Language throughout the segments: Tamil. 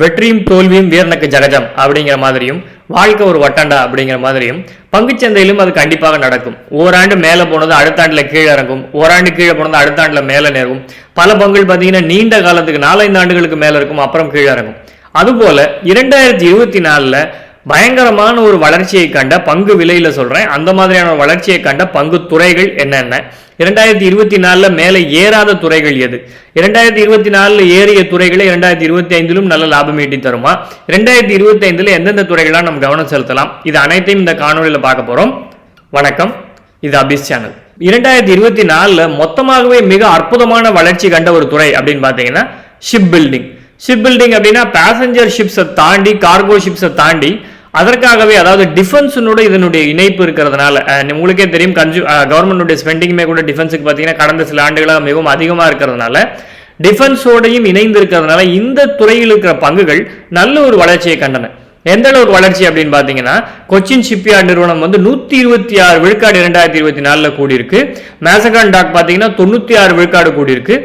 வெற்றியும் தோல்வியும் வீரனுக்கு ஜகஜம் அப்படிங்கிற மாதிரியும் வாழ்க்கை ஒரு வட்டாண்டா அப்படிங்கிற மாதிரியும் பங்குச்சந்தையிலும் அது கண்டிப்பாக நடக்கும். ஓராண்டு மேலே போனது அடுத்த ஆண்டில் கீழே இறங்கும். ஓராண்டு கீழே போனது அடுத்த ஆண்டில் மேலே நேரும் பல பங்குகள் பார்த்தீங்கன்னா நீண்ட காலத்துக்கு நாலஞ்சு ஆண்டுகளுக்கு மேலே இருக்கும் அப்புறம் கீழே இறங்கும். அதுபோல இரண்டாயிரத்தி இருபத்தி நாலில் பயங்கரமான ஒரு வளர்ச்சியை கண்ட பங்கு விலையில் சொல்கிறேன் அந்த மாதிரியான வளர்ச்சியை கண்ட பங்கு துறைகள் என்னென்ன? இரண்டாயிரத்தி இருபத்தி நாலில் மேலே ஏறாத துறைகள் எது? இரண்டாயிரத்தி இருபத்தி நாலில் ஏறிய துறைகளை இரண்டாயிரத்தி இருபத்தி ஐந்திலும் நல்ல லாபம் ஈட்டி தருமா? இரண்டாயிரத்தி இருபத்தி ஐந்தில் எந்தெந்த துறைகளாக நம்ம கவனம் செலுத்தலாம்? இது அனைத்தையும் இந்த காணொலியில் பார்க்க போகிறோம் வணக்கம். இது அபிஸ் சேனல் இரண்டாயிரத்தி இருபத்தி நாலில் மொத்தமாகவே மிக அற்புதமான வளர்ச்சி கண்ட ஒரு துறை அப்படின்னு பார்த்தீங்கன்னா ஷிப் பில்டிங் ஷிப் பில்டிங் அப்படின்னா பேசஞ்சர் ஷிப்ஸை தாண்டி கார்கோ ஷிப்ஸை தாண்டி அதற்காகவே அதாவது டிஃபென்ஸினோட இதனுடைய இணைப்பு இருக்கிறதுனால உங்களுக்கே தெரியும் கன்சூ கவர்மெண்டுடைய ஸ்பெண்டிங்குமே கூட டிஃபென்ஸுக்கு பார்த்தீங்கன்னா கடந்த சில ஆண்டுகளாக மிகவும் அதிகமாக இருக்கிறதுனால டிஃபென்ஸோடையும் இணைந்து இருக்கிறதுனால இந்த துறையில் இருக்கிற பங்குகள் நல்ல ஒரு வளர்ச்சியை கண்டன. எந்த அளவுக்கு வளர்ச்சி அப்படின்னு பார்த்தீங்கன்னா கொச்சின் ஷிப்யார்ட் நிறுவனம் வந்து நூற்றி இருபத்தி ஆறு விழுக்காடு இரண்டாயிரத்தி இருபத்தி நாலில் கூடியிருக்கு. மேசகான் டாக் பார்த்தீங்கன்னா தொண்ணூற்றி ஆறு விழுக்காடு கூடியிருக்கு.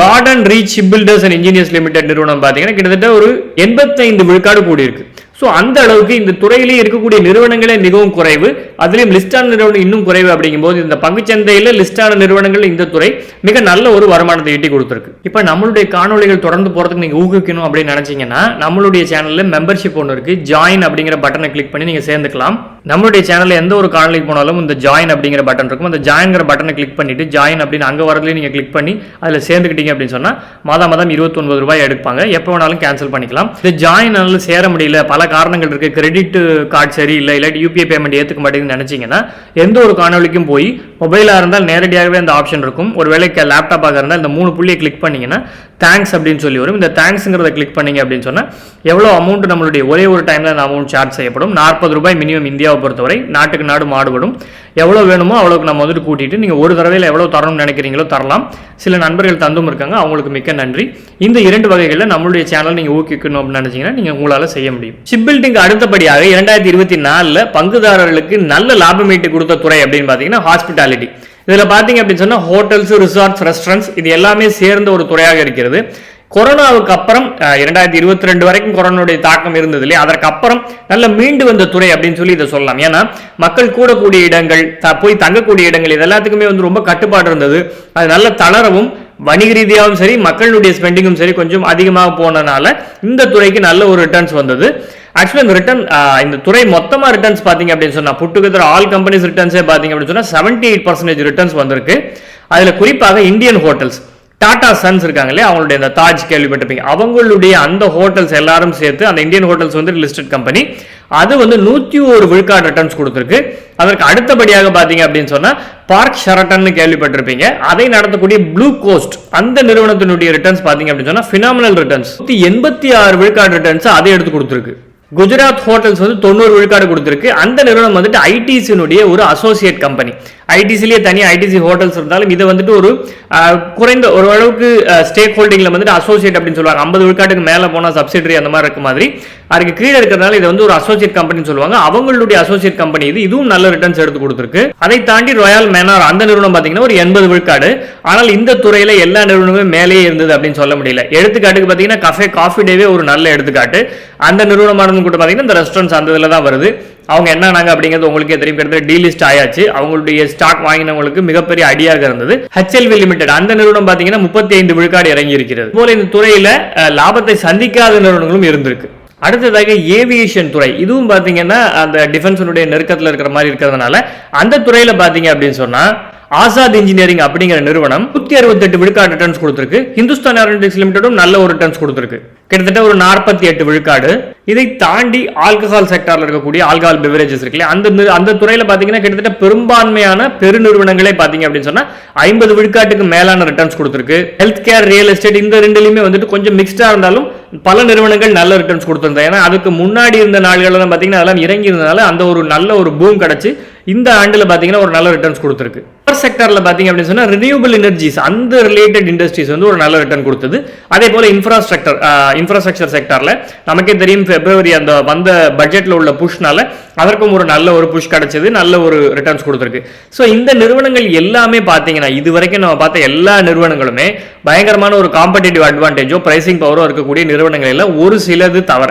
Garden Reach Ship Builders and Engineers Limited நிறுவனம் பார்த்தீங்கன்னா கிட்டத்தட்ட ஒரு எண்பத்தைந்து விழுக்காடு கூடியிருக்கு. ஸோ அந்த அளவுக்கு இந்த துறையிலேயே இருக்கக்கூடிய நிறுவனங்களே மிகவும் குறைவு. அதுலேயும் லிஸ்டான நிறுவனம் இன்னும் குறைவு அப்படிங்கும்போது இந்த பங்குச்சந்தையில் லிஸ்டான நிறுவனங்கள் இந்த துறை மிக நல்ல ஒரு வருமானத்தை ஈட்டி கொடுத்துருக்கு. இப்போ நம்மளுடைய காணொளிகள் தொடர்ந்து போகிறதுக்கு நீங்கள் ஊக்குவிக்கணும் அப்படின்னு நினச்சிங்கன்னா நம்மளுடைய சேனலில் மெம்பர்ஷிப் ஒன்று இருக்குது ஜாயின் அப்படிங்கிற பட்டனை கிளிக் பண்ணி நீங்கள் சேர்ந்துக்கலாம். நம்மளுடைய சேனலில் எந்த ஒரு காணொலிக்கு போனாலும் இந்த ஜாயின் அப்படிங்கிற பட்டன் இருக்கும். அந்த ஜாயின்ங்கிற பட்டனை கிளிக் பண்ணிட்டு ஜாயின் அப்படின்னு அங்கே வரதுலேயும் நீங்கள் கிளிக் பண்ணி அதில் சேர்ந்துக்கிட்டீங்க அப்படின்னு சொன்னால் மாதம் மாதம் இருபத்தொன்பது ரூபாய் எடுப்பாங்க. எப்போ வேணாலும் கேன்சல் பண்ணிக்கலாம். இது ஜாயின் சேர முடியல பல காரணங்கள் இருக்குது கிரெடிட் கார்டு சரி இல்லை இல்லாட்டி யூபிஐ பேமெண்ட் ஏற்றுக்க மாட்டேங்குதுன்னு நினச்சிங்கன்னா எந்த ஒரு காணொலிக்கும் போய் மொபைலாக இருந்தால் நேரடியாகவே அந்த ஆப்ஷன் இருக்கும். ஒரு வேலைக்கு லேப்டாப்பாக இருந்தால் இந்த மூணு புள்ளியை கிளிக் பண்ணீங்கன்னா தேங்க்ஸ் அப்படின்னு சொல்லி வரும். இந்த தேங்க்ஸுங்கிறத கிளிக் பண்ணிங்க அப்படின்னு சொன்னால் எவ்வளோ அமௌண்ட் நம்மளுடைய ஒரே ஒரு டைமில் அந்த அமௌண்ட் சார்ஜ் செய்யப்படும்? நாற்பது ரூபாய் மினிமம் இந்தியாவை பொறுத்தவரை நாட்டுக்கு நாடு மாடுபடும். எவ்வளோ வேணுமோ அவ்வளோக்கு நம்ம வந்துட்டு கூட்டிட்டு நீங்கள் ஒரு தடவையில் எவ்வளோ தரணும்னு நினைக்கிறீங்களோ தரலாம். சில நண்பர்கள் தந்தும் இருக்காங்க அவங்களுக்கு மிக்க நன்றி. இந்த இரண்டு வகைகளில் நம்மளுடைய சேனல் நீங்கள் ஊக்குவிக்கணும் அப்படின்னு நினச்சிங்கன்னா நீங்கள் உங்களால் செய்ய முடியும். ஷிப் பில்டிங் அடுத்தபடியாக இரண்டாயிரத்தி இருபத்தி நாலில் பங்குதாரர்களுக்கு நல்ல லாபம் ஈட்டு கொடுத்த துறை அப்படின்னு பார்த்தீங்கன்னா ஹாஸ்பிட்டாலிட்டி இதில் பார்த்தீங்க அப்படின்னு சொன்னால் ஹோட்டல்ஸ் ரிசார்ட்ஸ் ரெஸ்டாரண்ட்ஸ் இது எல்லாமே சேர்ந்த ஒரு துறையாக இருக்கிறது. கொரோனாவுக்கு அப்புறம் இரண்டாயிரத்தி இருபத்தி ரெண்டு வரைக்கும் கொரோனாவுடைய தாக்கம் இருந்தது இல்லையா? அதற்கப்புறம் நல்ல மீண்டு வந்த துறை அப்படின்னு சொல்லி இதை சொல்லலாம். ஏன்னா மக்கள் கூடக்கூடிய இடங்கள் த- போய் தங்கக்கூடிய இடங்கள் இது எல்லாத்துக்குமே வந்து ரொம்ப கட்டுப்பாடு இருந்தது. அது நல்ல தளரவும் வணிக ரீதியாகவும் சரி மக்களுடைய ஸ்பெண்டிங்கும் சரி கொஞ்சம் அதிகமாக போனனால இந்த துறைக்கு நல்ல ஒரு ரிட்டர்ன்ஸ் வந்தது. ஆக்சுவலி இந்த ரிட்டர்ன் இந்த துறை மொத்தமாக ரிட்டர்ன்ஸ் பார்த்தீங்க அப்படின்னு சொன்னால் புட்டுகதர் ஆல் கம்பெனிஸ் ரிட்டர்ன்ஸே பார்த்தீங்க அப்படின்னு சொன்னால் செவன்டி எயிட் பர்சன்டேஜ் ரிட்டர்ன்ஸ் வந்திருக்கு. அதில் குறிப்பாக இந்தியன் ஹோட்டல்ஸ் டாடா சன்ஸ் இருக்காங்க இல்லையா? அவங்களுடைய அந்த தாஜ் கேள்விப்பட்டிருப்பீங்க. அவங்களுடைய அந்த ஹோட்டல்ஸ் எல்லாரும் சேர்த்து அந்த இந்தியன் ஹோட்டல்ஸ் வந்து லிஸ்டட் கம்பெனி அது வந்து நூற்றி ஒரு விழுக்காடு ரிட்டர்ன்ஸ் கொடுத்துருக்கு. அதற்கு அடுத்தபடியாக பார்த்தீங்க அப்படின்னு சொன்னால் பார்க் ஷரட்டன் கேள்விப்பட்டிருப்பீங்க. அதை நடத்தக்கூடிய ப்ளூ கோஸ்ட் அந்த நிறுவனத்தினுடைய ரிட்டர்ன்ஸ் பார்த்தீங்க அப்படின்னு சொன்னால் ஃபினாமினல் ரிட்டர்ன்ஸ் எண்பத்தி ஆறு விழுக்காடு ரிட்டர்ன்ஸ் அதை எடுத்து கொடுத்துருக்கு. குஜராத் ஹோட்டல்ஸ் வந்து தொண்ணூறு விழுக்காடு கொடுத்துருக்கு. அந்த நிறுவனம் வந்துட்டு ஐடிசியினுடைய ஒரு அசோசியேட் கம்பெனி ஐடிசிலேயே தனியாக ஐடிசி ஹோட்டல்ஸ் இருந்தாலும் இதை வந்துட்டு ஒரு குறைந்த ஓரளவுக்கு ஸ்டேக் ஹோல்டிங்கில் வந்துட்டு அசோசியேட் அப்படின்னு சொல்லுவாங்க. ஐம்பது விழுக்காட்டுக்கு மேலே போனால் சப்சிடரி அந்த மாதிரி இருக்க மாதிரி. அதுக்கு கீழே இருக்கிறதுனால இதை வந்து ஒரு அசோசியேட் கம்பெனின்னு சொல்லுவாங்க. அவங்களுடைய அசோசியேட் கம்பெனி இது. இதுவும் நல்ல ரிட்டர்ன்ஸ் எடுத்து கொடுத்துருக்கு. அதை தாண்டி ராயல் மேனார் அந்த நிறுவனம் பார்த்தீங்கன்னா ஒரு எண்பது விழுக்காடு. ஆனால் இந்த துறையில் எல்லா நிறுவனமுமே மேலேயே இருந்தது அப்படின்னு சொல்ல முடியல. எடுத்துக்காட்டுக்கு பார்த்தீங்கன்னா கஃபே காஃபி டேவே ஒரு நல்ல எடுத்துக்காட்டு. அந்த நிறுவனமானது கூட பார்த்தீங்கன்னா இந்த ரெஸ்டாரண்ட்ஸ் அந்த இதில் தான் வருது. அவங்க என்னன்னாங்க அப்படிங்கிறது உங்களுக்கே தெரியும். கிட்டத்தட்ட டீலிஸ்ட் ஆயாச்சு. அவங்களுடைய ஸ்டாக் வாங்கினவங்களுக்கு மிகப்பெரிய அடியாக இருந்தது ஹெச்எல்வி லிமிடெட் அந்த நிறுவனம் பார்த்தீங்கன்னா முப்பத்தி ஐந்து விழுக்காடு இறங்கி இருக்கிறது. போல இந்த துறையில லாபத்தை சந்திக்காத நிறுவனங்களும் இருந்திருக்கு. அடுத்ததாக ஏவியேஷன் துறை. இதுவும் பார்த்தீங்கன்னா அந்த டிஃபென்ஸினுடைய நெருக்கத்தில் இருக்கிற மாதிரி இருக்கிறதுனால அந்த துறையில பார்த்தீங்க அப்படின்னு சொன்னா ஆசாத் இன்ஜினியரிங் அப்படிங்கிற நிறுவனம் நூத்தி அறுபத்தெட்டு விழுக்காடு ரிட்டர்ன்ஸ் கொடுத்திருக்கு. ஹிந்துஸ்தான் ஏரோநாட்டிக்ஸ் லிமிடெடும் நல்ல ஒரு ரிட்டர்ன்ஸ் கொடுத்திருக்கு. கிட்டத்தட்ட ஒரு நாற்பத்தி எட்டு விழுக்காடு. இதை தாண்டி ஆல்கஹால் செக்டாரில் இருக்கக்கூடிய ஆல்கஹால் பெவரேஜஸ் இருக்குல்ல அந்த அந்த துறையில பாத்தீங்கன்னா கிட்டத்தட்ட பெரும்பான்மையான பெருநிறுவனங்களே பாத்தீங்க அப்படின்னு சொன்னா ஐம்பது விழுக்காட்டுக்கு மேலான ரிட்டர்ன்ஸ் கொடுத்திருக்கு. ஹெல்த் கேர் ரியல் எஸ்டேட் இந்த ரெண்டுலையுமே வந்துட்டு கொஞ்சம் மிக்ஸ்டா இருந்தாலும் பல நிறுவனங்கள் நல்ல ரிட்டர்ன்ஸ் கொடுத்திருந்தாங்க ஏன்னா அதுக்கு முன்னாடி இருந்த நாள்கள்ல பாத்தீங்கன்னா அதெல்லாம் இறங்கி இருந்தனால அந்த ஒரு நல்ல ஒரு பூம் கிடைச்சு இந்த ஆண்டில் பார்த்தீங்கன்னா ஒரு நல்ல ரிட்டர்ன்ஸ் கொடுத்துருக்கு. பவர் செக்டரில் பார்த்தீங்க அப்படின்னு சொன்னால் ரினியூபிள் எனர்ஜிஸ் அந்த ரிலேட்டட் இண்டஸ்ட்ரீஸ் வந்து ஒரு நல்ல ரிட்டர்ன் கொடுத்தது. அதே போல் இன்ஃப்ராஸ்ட்ரக்சர் இன்ஃப்ராஸ்ட்ரக்சர் செக்டரில் நமக்கே தெரியும் பிப்ரவரி அந்த வந்த பட்ஜெட்டில் உள்ள புஷ்னால அதற்கும் ஒரு நல்ல ஒரு புஷ் கிடைச்சது நல்ல ஒரு ரிட்டர்ன்ஸ் கொடுத்துருக்கு. ஸோ இந்த நிறுவனங்கள் எல்லாமே பார்த்தீங்கன்னா இது வரைக்கும் நம்ம பார்த்த எல்லா நிறுவனங்களுமே பயங்கரமான ஒரு காம்படேட்டிவ் அட்வான்டேஜோ பிரைசிங் பவரோ இருக்கக்கூடிய நிறுவனங்கள் எல்லாம் ஒரு சிலது தவிர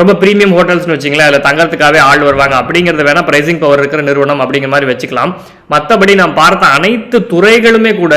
ரொம்ப ப்ரீமியம் ஹோட்டல்ஸ்னு வச்சிங்களேன் அதில் தங்கறதுக்காகவே ஆள் வருவாங்க. அப்படிங்கிறது வேணால் ப்ரைசிங் பவர் இருக்கிற நிறுவனம் அப்படிங்கிற மாதிரி வச்சுக்கலாம். மற்றபடி நாம் பார்த்த அனைத்து துறைகளுமே கூட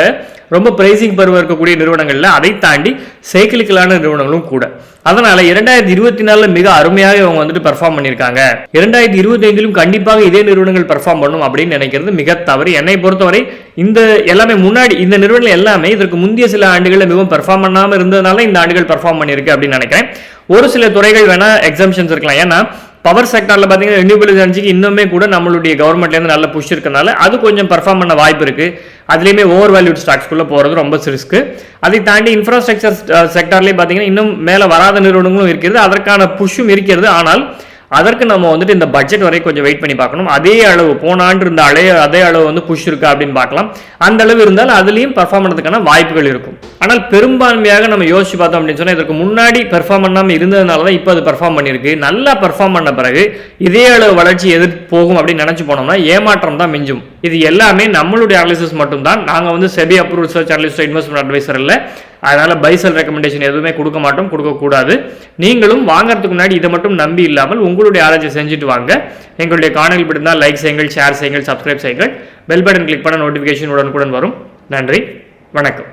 ரொம்ப பிரைசிங் பருவம் இருக்கக்கூடிய நிறுவனங்களில் அதை தாண்டி சைக்கிளிக்கலான நிறுவனங்களும் கூட. அதனால இரண்டாயிரத்தி இருபத்தி நாலுல மிக அருமையாக இவங்க வந்துட்டு பெர்ஃபார்ம் பண்ணியிருக்காங்க. இரண்டாயிரத்தி இருபத்தி ஐந்திலும் கண்டிப்பாக இதே நிறுவனங்கள் பெர்ஃபார்ம் பண்ணும் அப்படின்னு நினைக்கிறது மிக தவறு. என்னை பொறுத்தவரை இந்த எல்லாமே முன்னாடி இந்த நிறுவனங்கள் எல்லாமே இதற்கு முந்தைய சில ஆண்டுகளில் மிகவும் பெர்ஃபார்ம் பண்ணாமல் இருந்ததுனால இந்த ஆண்டுகள் பெர்ஃபார்ம் பண்ணியிருக்கு அப்படின்னு நினைக்கிறேன். ஒரு சில துறைகள் வேணா எக்ஸாம்ஷன்ஸ் இருக்கலாம். ஏன்னா பவர் செக்டரில் பார்த்தீங்கன்னா ரினியூபிள் எனர்ஜிக்கு இன்னுமே கூட நம்மளுடைய கவர்மெண்ட்லேருந்து நல்ல புஷ் இருக்கனால அது கொஞ்சம் பர்ஃபார்ம் பண்ண வாய்ப்பு இருக்குது அதுலேயுமே ஓவர் வேல்யூட் ஸ்டாக்ஸ்குள்ளே போகிறது ரொம்ப ரிஸ்க்கு அதை தாண்டி இன்ஃப்ராஸ்ட்ரக்சர் செக்டர்லேயே uh, பார்த்தீங்கன்னா இன்னும் மேலே வராத நிறுவனங்களும் இருக்கிறது. அதற்கான புஷ்ஷும் இருக்கிறது. ஆனால் அதற்கு நம்ம வந்துட்டு இந்த பட்ஜெட் வரை கொஞ்சம் வெயிட் பண்ணி பார்க்கணும். அதே அளவு போன ஆண்டு இருந்த அலே அதே அளவு வந்து புஷ் இருக்கா அப்படின்னு பார்க்கலாம். அந்த அளவு இருந்தால் அதுலேயும் பெர்ஃபார்ம் பண்ணுறதுக்கான வாய்ப்புகள் இருக்கும். ஆனால் பெரும்பான்மையாக நம்ம யோசிச்சு பார்த்தோம் அப்படின்னு சொன்னால் இதற்கு முன்னாடி பெர்ஃபார்ம் பண்ணாமல் இருந்ததுனால தான் இப்போ அது பெர்ஃபார்ம் பண்ணியிருக்கு. நல்லா பெர்ஃபார்ம் பண்ண பிறகு இதே அளவு வளர்ச்சி எதிர்த்து போகும் அப்படின்னு நினச்சி போனோம்னா ஏமாற்றம் தான் மிஞ்சும். இது எல்லாமே நம்மளுடைய அனாலிசிஸ் மட்டும்தான். நாங்கள் வந்து SEBI approve research analyst investment adviser இல்லை அதனால் பைசல் ரெக்கமெண்டேஷன் எதுவுமே கொடுக்க மாட்டோம் கொடுக்கக்கூடாது நீங்களும் வாங்குறதுக்கு முன்னாடி இதை மட்டும் நம்பி இல்லாமல் உங்களுடைய ஆராய்ச்சி செஞ்சுட்டு வாங்க. எங்களுடைய காணொலி பிடிந்தால் லைக் செய்யுங்கள் ஷேர் செய்யுங்கள் சப்ஸ்கிரைப் செய்யுங்கள். பெல் பட்டன் கிளிக் பண்ண நோட்டிஃபிகேஷன் உடனுக்குடன் வரும். நன்றி வணக்கம்.